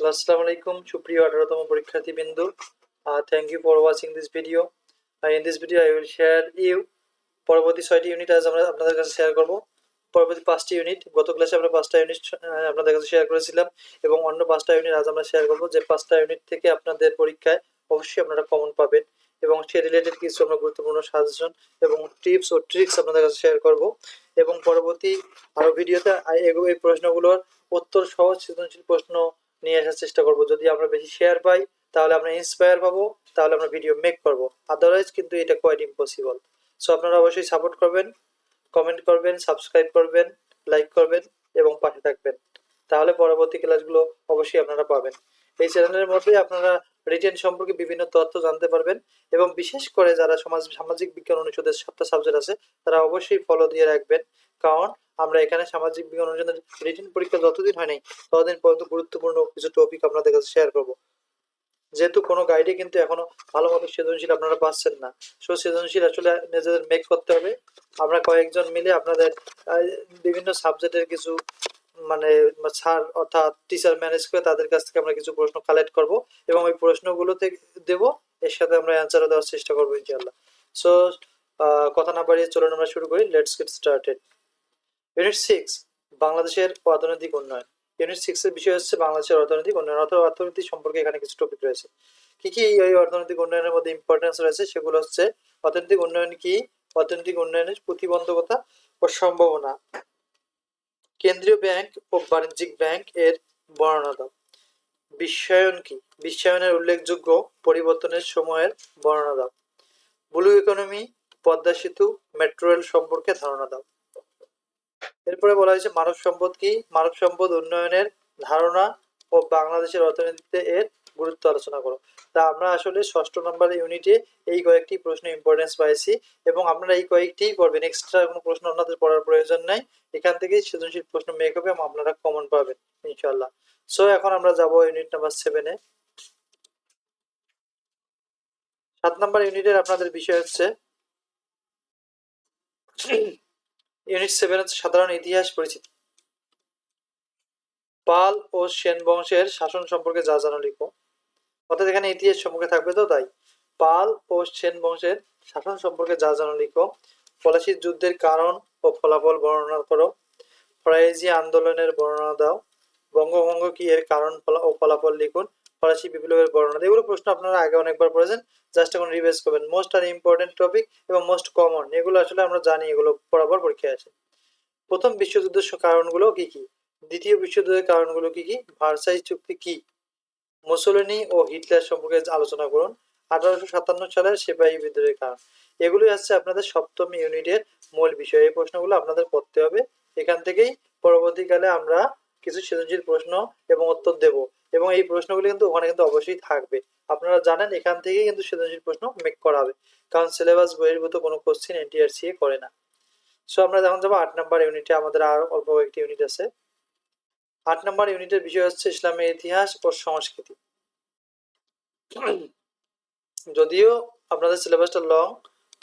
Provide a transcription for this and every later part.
Assalamu alaikum, সুপ্রিয় আঠারোতম পরীক্ষার্থী বিন্দু thank you for watching this video in this video I will share you পরবর্তী ছয়টি ইউনিট আজ আমরা আপনাদের কাছে শেয়ার করব। পরবর্তী পাঁচটি ইউনিট গত ক্লাসে আমরা পাঁচটা ইউনিট আপনাদের কাছে শেয়ার করেছিলাম এবং অন্য পাঁচটা ইউনিট আজ আমরা শেয়ার করব যে পাঁচটা ইউনিট থেকে আপনাদের পরীক্ষায় অবশ্যই আপনারা কমন পাবেন এবং সে রিলেটেড কিছু আমরা গুরুত্বপূর্ণ সাজেশন এবং টিপস ও ট্রিক্স আপনাদের কাছে শেয়ার করব এবং পরবর্তী আরও ভিডিওতে এই প্রশ্নগুলোর উত্তর সহজ সৃজনশীল প্রশ্ন নিয়ে আসার চেষ্টা করব। যদি আমরা বেশি শেয়ার পাই, তাহলে আমরা ইন্সপায়ার পাবো, তাহলে আমরা ভিডিও মেক করব। আদারওয়াইজ কিন্তু এটা কোয়াইট ইম্পসিবল সো আপনারা অবশ্যই সাপোর্ট করবেন কমেন্ট করবেন সাবস্ক্রাইব করবেন লাইক করবেন এবং পাশে থাকবেন। তাহলে পরবর্তী ক্লাসগুলো অবশ্যই আপনারা পাবেন। এই চ্যানেলের মধ্যে আপনারা রিটেন সম্পর্কে বিভিন্ন তথ্য জানতে পারবেন এবং বিশেষ করে যারা সমাজ, সামাজিক বিজ্ঞান অনুষদের সাতটা সাবজেক্ট আছে, তারা অবশ্যই ফলো দিয়ে রাখবেন। কারণ আমরা এখানে সামাজিক বিজ্ঞান অনুষদের রিটেন পরীক্ষা যতদিন হয় নাই, ততদিন পর্যন্ত গুরুত্বপূর্ণ কিছু টপিক আপনাদের কাছে শেয়ার করব। যেহেতু কোনো গাইডে কিন্তু এখনও ভালো মতো সৃজনশীল আপনারা পাচ্ছেন না। সো সৃজনশীল আসলে নিজেদের মেক করতে হবে। আমরা কয়েকজন মিলে আপনাদের বিভিন্ন সাবজেক্টের কিছু মানে স্যার অর্থাৎ টিচার ম্যানেজ করে তাদের কাছ থেকে আমরা কিছু প্রশ্ন কালেক্ট করব এবং ওই প্রশ্নগুলো থেকে দেব। এর সাথে আমরা অ্যান্সারও দেওয়ার চেষ্টা করব ইনশাল্লাহ সো কথা না বাড়িয়ে চলুন আমরা শুরু করি। Let's get started unit six বাংলাদেশের অর্থনৈতিক উন্নয়ন। ইউনিট সিক্স এর বিষয় হচ্ছে বাংলাদেশের অর্থনৈতিক উন্নয়ন, অর্থাৎ অর্থনীতি সম্পর্কে এখানে কিছু টপিক রয়েছে। কি কি এই অর্থনৈতিক উন্নয়নের মধ্যে ইম্পর্টেন্স রয়েছে সেগুলো হচ্ছে অর্থনৈতিক উন্নয়ন কি? অর্থনৈতিক উন্নয়নের প্রতিবন্ধকতা ও সম্ভাবনা। কেন্দ্রীয় ব্যাংক ও বাণিজ্যিক ব্যাংক এর বর্ণনা দাও। বিশ্বায়ন কি? বিশ্বায়নের উল্লেখযোগ্য পরিবর্তনের সময়ের বর্ণনা দাও। ব্লু ইকোনমি, পদ্মা সেতু, মেট্রো রেল সম্পর্কে ধারণা দাও। এরপরে বলা হয়েছে মানব সম্পদ কি? মানব সম্পদ উন্নয়নের ধারণা ও বাংলাদেশের অর্থনীতিতে এর গুরুত্ব আলোচনা করো। তা আমরা আসলে ষষ্ঠ নম্বর ইউনিটে এই কয়েকটি প্রশ্ন ইম্পর্টেন্স পাইছি এবং আপনারা এই কয়েকটিই পড়বেন এক্সট্রা কোনো প্রশ্ন আপনাদের পড়ার প্রয়োজন নাই। এখান থেকেই সৃজনশীল প্রশ্ন মেক হবে এবং আপনারা কমন পাবেন ইনশাল্লাহ সো এখন আমরা যাব ইউনিট নাম্বার সেভেনে সাত নম্বর ইউনিটের আপনাদের বিষয় হচ্ছে ইউনিট সেভেন হচ্ছে সাধারণ ইতিহাস পরিচিতি। পাল ও সেন বংশের শাসন সম্পর্কে যা জানো লিখো। অর্থাৎ এখানে ইতিহাস সম্পর্কে থাকবে তো, তাই। পাল ও সেন বংশের শাসন সম্পর্কে যা জানো, লিখো। পলাশির যুদ্ধের কারণ ও ফলাফল বর্ণনা করো। ফরাইজি আন্দোলনের বর্ণনা দাও। বঙ্গভঙ্গ কি এর কারণ ও ফলাফল লিখুন। ফরাসি বিপ্লবের বর্ণনা এগুলো প্রশ্ন আপনারা আগে অনেকবার পড়েছেন। জাস্ট এখন রিভাইজ করবেন। মোস্ট আর ইম্পর্টেন্ট টপিক এবং মোস্ট কমন এগুলো আসলে আমরা জানি, এগুলো বরাবর পরীক্ষায় আসে। প্রথম বিশ্বযুদ্ধের কারণগুলো কি কি? দ্বিতীয় বিশ্বযুদ্ধের কারণগুলো কি কি? ভার্সাই চুক্তি কি? মুসোলিনি ও হিটলার সম্পর্কে আলোচনা করুন। আঠারোশো সাতান্ন সালের সিপাহী বিদ্রোহের কারণ। এগুলোই হচ্ছে আপনাদের সপ্তম ইউনিটের মূল বিষয়। এই প্রশ্নগুলো আপনাদের পড়তে হবে। এখান থেকেই পরবর্তীকালে আমরা কিছু সৃজনশীল প্রশ্ন এবং উত্তর দেব। এবং এই প্রশ্নগুলো কিন্তু ওখানে কিন্তু অবশ্যই থাকবে। আপনারা জানেন এখান থেকেই কিন্তু সৃজনশীল প্রশ্ন মেক করা হবে। কারণ সিলেবাস বহির্ভূত কোনো কোশ্চেন এনটিআরসি করে না। সো আমরা যখন যাব আট নাম্বার ইউনিটে আমাদের আর অল্প কয়েকটি ইউনিট আছে। আট নম্বর ইউনিটের বিষয় হচ্ছে ইসলামের ইতিহাস ও সংস্কৃতি। যদিও আপনাদের সিলেবাসটা লং,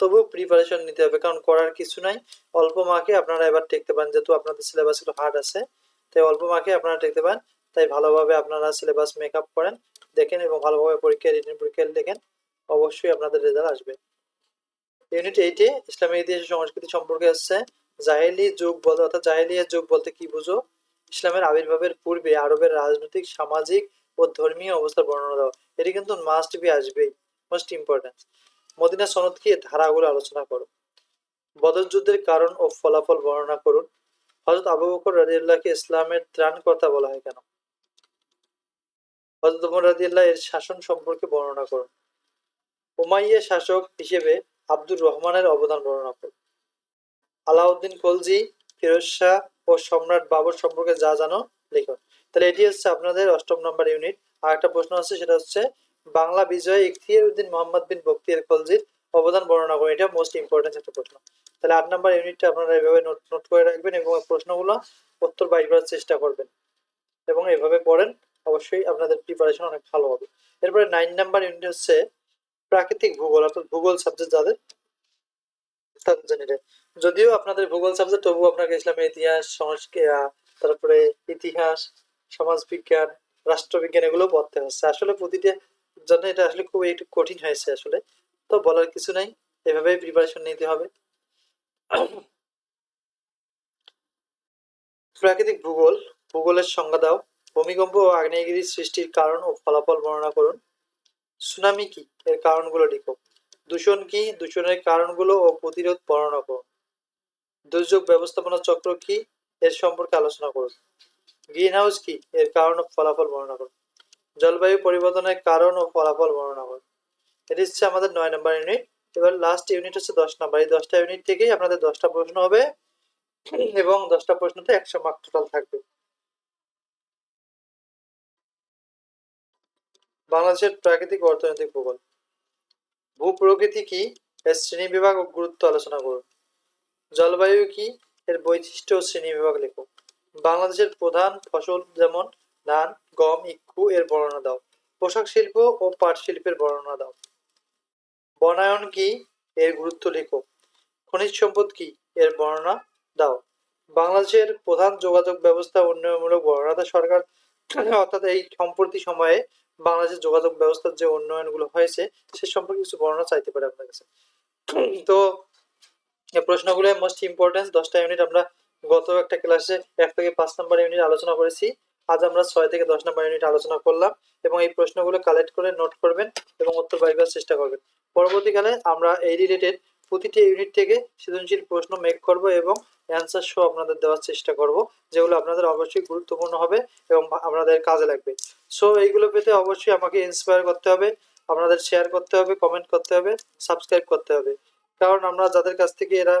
তবুও প্রিপারেশন নিতে হবে, কারণ করার কিছু নাই। অল্প মাকে আপনারা এবার দেখতে পান, যেহেতু আপনাদের সিলেবাস একটু হার্ড আছে, তাই অল্প মাকে আপনারা দেখতে পান। তাই ভালোভাবে আপনারা সিলেবাস মেকআপ করেন, দেখেন এবং ভালোভাবে পরীক্ষা রিটেন পরীক্ষা দেখেন অবশ্যই আপনাদের রেজাল্ট আসবে। ইউনিট এইটে ইসলামের ইতিহাস সংস্কৃতি সম্পর্কে হচ্ছে, জাহেলি যুগ বলতে অর্থাৎ জাহেলিয়া যুগ বলতে কি বুঝো? ইসলামের আবির্ভাবের পূর্বে আরবের রাজনৈতিক, সামাজিক ও ধর্মীয় অবস্থার বর্ণনা দাও এটি কিন্তু মাস্ট বি আসবেই মোস্ট ইম্পর্টেন্ট মদিনা সনদ কি? ধারাগুলো আলোচনা করো। বদর যুদ্ধের কারণ ও ফলাফল বর্ণনা করুন। হজরত আবু বকর রাদিয়াল্লাহকে ইসলামের ত্রাণ কথা বলা হয় কেন? হজরত উমর রাদিয়াল্লাহ এর শাসন সম্পর্কে বর্ণনা করুন। উমাইয়া শাসক হিসেবে আব্দুর রহমানের অবদান বর্ণনা করুন। আলাউদ্দিন খলজি, ফিরোজ শাহ ও সম্রাট বাবর সম্পর্কে যা জানো লিখুন তাহলে এটি হচ্ছে আপনাদের অষ্টম নম্বর ইউনিট আর একটা প্রশ্ন আছে, সেটা হচ্ছে, বাংলা বিজয়ে ইখতিয়ার উদ্দিন মোহাম্মদ বিন বক্তিয়ার খলজির অবদান বর্ণনা করুন এটা মোস্ট ইম্পর্টেন্ট একটা প্রশ্ন। তাহলে আট নম্বর ইউনিটটা আপনারা এভাবে নোট নোট করে রাখবেন এবং প্রশ্নগুলো উত্তর বাইর করার চেষ্টা করবেন। এবং এভাবে পড়েন, অবশ্যই আপনাদের প্রিপারেশন অনেক ভালো হবে। এরপরে নাইন নাম্বার ইউনিট হচ্ছে প্রাকৃতিক ভূগোল, অর্থাৎ ভূগোল সাবজেক্ট যাদের। যদিও আপনাদের ভূগোল সাবজেক্ট তবুও আপনাকে ইসলামের ইতিহাস সংস্কৃতি তারপরে ইতিহাস সমাজ বিজ্ঞান রাষ্ট্রবিজ্ঞান এগুলো পড়তে হচ্ছে। আসলে প্রতিটা জন্য এটা আসলে খুব একটু কঠিন হয়েছে আসলে। তো বলার কিছু নাই, এভাবেই প্রিপারেশন নিতে হবে। প্রাকৃতিক ভূগোল, ভূগোলের সংজ্ঞা দাও। ভূমিকম্প ও আগ্নেয়গিরি সৃষ্টির কারণ ও ফলাফল বর্ণনা করুন। সুনামি কি? এর কারণগুলো লিখো। দূষণ কি? দূষণের কারণগুলো ও প্রতিরোধ বর্ণনা করুন। দুর্যোগ ব্যবস্থাপনা চক্র কি? এর সম্পর্কে আলোচনা করুন। গ্রিন হাউস কি? এর কারণ ও ফলাফল বর্ণনা করুন। জলবায়ু পরিবর্তনের কারণ ও ফলাফল বর্ণনা করুন। এটি হচ্ছে আমাদের নয় নম্বর ইউনিট। এবার লাস্ট ইউনিট হচ্ছে দশ নম্বর। এই দশটা ইউনিট থেকেই আপনাদের দশটা প্রশ্ন হবে এবং দশটা প্রশ্নতে একশো মার্ক টোটাল থাকবে। বাংলাদেশের প্রাকৃতিক অর্থনৈতিক ভূগোল। ভূপ্রকৃতি কি? এর শ্রেণি বিভাগ ও গুরুত্ব আলোচনা করুন। জলবায়ু কি? এর বৈশিষ্ট্য ও শ্রেণি বিভাগ লেখো। বাংলাদেশের প্রধান ফসল যেমন ধান, গম, ইক্ষু এর বর্ণনা দাও। পোশাক শিল্প ও পাট শিল্পের বর্ণনা দাও। বনায়ন কি? এর গুরুত্ব লেখো। খনিজ সম্পদ কি? এর বর্ণনা দাও। বাংলাদেশের প্রধান যোগাযোগ ব্যবস্থা উন্নয়নমূলক বর্ণনা সরকার, অর্থাৎ এই সম্প্রতি সময়ে বাংলাদেশের যোগাযোগ ব্যবস্থার যে উন্নয়নগুলো হয়েছে, সে সম্পর্কে কিছু বর্ণনা চাইতে পারে আপনার কাছে। তো প্রশ্নগুলো মোস্ট ইম্পর্টেন্ট দশটা ইউনিট আমরা গত একটা ক্লাসে এক থেকে পাঁচ নাম্বার ইউনিট আলোচনা করেছি। আজ আমরা ছয় থেকে দশ নাম্বার ইউনিট আলোচনা করলাম এবং এই প্রশ্নগুলো কালেক্ট করে নোট করবেন এবং উত্তর করার চেষ্টা করবেন। পরবর্তীকালে আমরা এই রিলেটেড প্রতিটি ইউনিট থেকে সৃজনশীল প্রশ্ন মেক করব এবং অ্যান্সার শো আপনাদের দেওয়ার চেষ্টা করব, যেগুলো আপনাদের অবশ্যই গুরুত্বপূর্ণ হবে এবং আপনাদের কাজে লাগবে। সো এইগুলো পেতে অবশ্যই আমাকে ইন্সপায়ার করতে হবে, আপনাদের শেয়ার করতে হবে কমেন্ট করতে হবে সাবস্ক্রাইব করতে হবে। কারণ আমরা যাদের কাছ থেকে এরা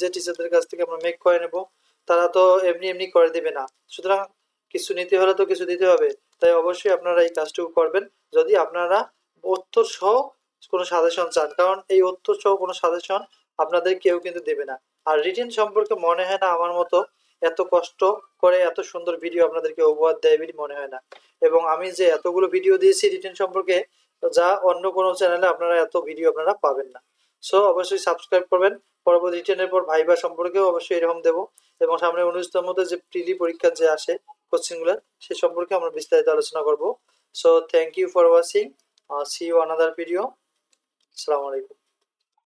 যে টিচারদের কাছ থেকে আমরা মেক করে নেব, তারা তো এমনি এমনি করে দেবে না। সুতরাং কিছু নিতে হলে তো কিছু দিতে হবে। তাই অবশ্যই আপনারা এই কাজটুকু করবেন, যদি আপনারা উত্তর সহ কোনো সাজেশন চান। কারণ এই উত্তর সহ কোনো সাজেশন আপনাদের কেউ কিন্তু দেবে না। আর রিটেন সম্পর্কে মনে হয় না আমার মতো এত কষ্ট করে এত সুন্দর ভিডিও আপনাদেরকে উপহার দেয় বলে মনে হয় না। এবং আমি যে এতগুলো ভিডিও দিয়েছি রিটেন সম্পর্কে, যা অন্য কোনো চ্যানেলে আপনারা এত ভিডিও আপনারা পাবেন না। সো অবশ্যই সাবস্ক্রাইব করবেন। পরবর্তী রিটেনের পর ভাইবা সম্পর্কেও অবশ্যই এরকম দেবো। এবং সামনে মধ্যে যে প্রিলি পরীক্ষা যে আসে কোচিংগুলো সে সম্পর্কে আমরা বিস্তারিত আলোচনা করব। So thank you for watching see you another video আসসালামু আলাইকুম